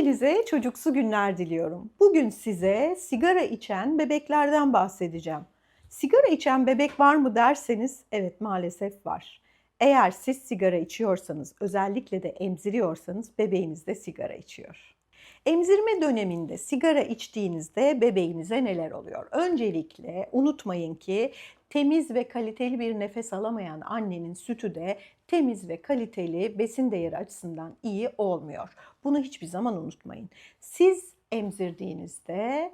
Hepinize çocuksu günler diliyorum. Bugün size sigara içen bebeklerden bahsedeceğim. Sigara içen bebek var mı derseniz evet maalesef var. Eğer siz sigara içiyorsanız, özellikle de emziriyorsanız bebeğiniz de sigara içiyor. Emzirme döneminde sigara içtiğinizde bebeğinize neler oluyor? Öncelikle unutmayın ki temiz ve kaliteli bir nefes alamayan annenin sütü de temiz ve kaliteli besin değeri açısından iyi olmuyor. Bunu hiçbir zaman unutmayın. Siz emzirdiğinizde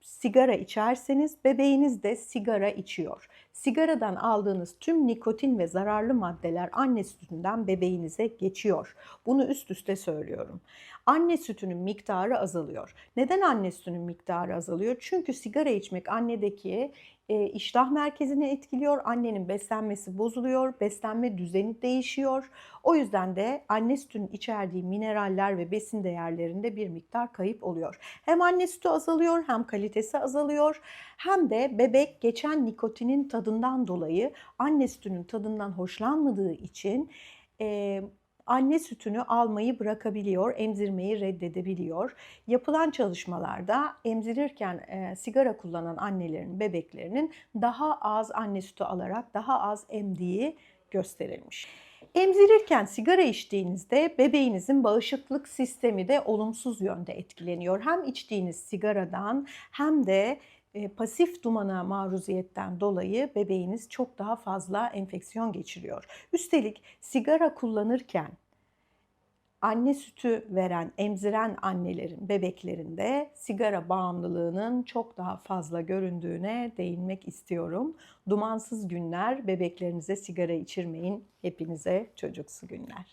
sigara içerseniz bebeğiniz de sigara içiyor. Sigaradan aldığınız tüm nikotin ve zararlı maddeler anne sütünden bebeğinize geçiyor. Bunu üst üste söylüyorum. Anne sütünün miktarı azalıyor. Neden anne sütünün miktarı azalıyor? Çünkü sigara içmek annedeki e, iştah merkezini etkiliyor. Annenin beslenmesi bozuluyor, beslenme düzeni değişiyor. O yüzden de anne sütünün içerdiği mineraller ve besin değerlerinde bir miktar kayıp oluyor. Hem anne sütü azalıyor, hem kalitesi azalıyor, hem de bebek geçen nikotinin tadından dolayı anne sütünün tadından hoşlanmadığı için e, anne sütünü almayı bırakabiliyor, emzirmeyi reddedebiliyor. Yapılan çalışmalarda emzirirken e, sigara kullanan annelerin, bebeklerinin daha az anne sütü alarak daha az emdiği gösterilmiş. Emzirirken sigara içtiğinizde bebeğinizin bağışıklık sistemi de olumsuz yönde etkileniyor. Hem içtiğiniz sigaradan hem de pasif dumana maruziyetten dolayı bebeğiniz çok daha fazla enfeksiyon geçiriyor. Üstelik sigara kullanırken anne sütü veren, emziren annelerin bebeklerinde sigara bağımlılığının çok daha fazla göründüğüne değinmek istiyorum. Dumansız günler, bebeklerinize sigara içirmeyin. Hepinize çocuksu günler.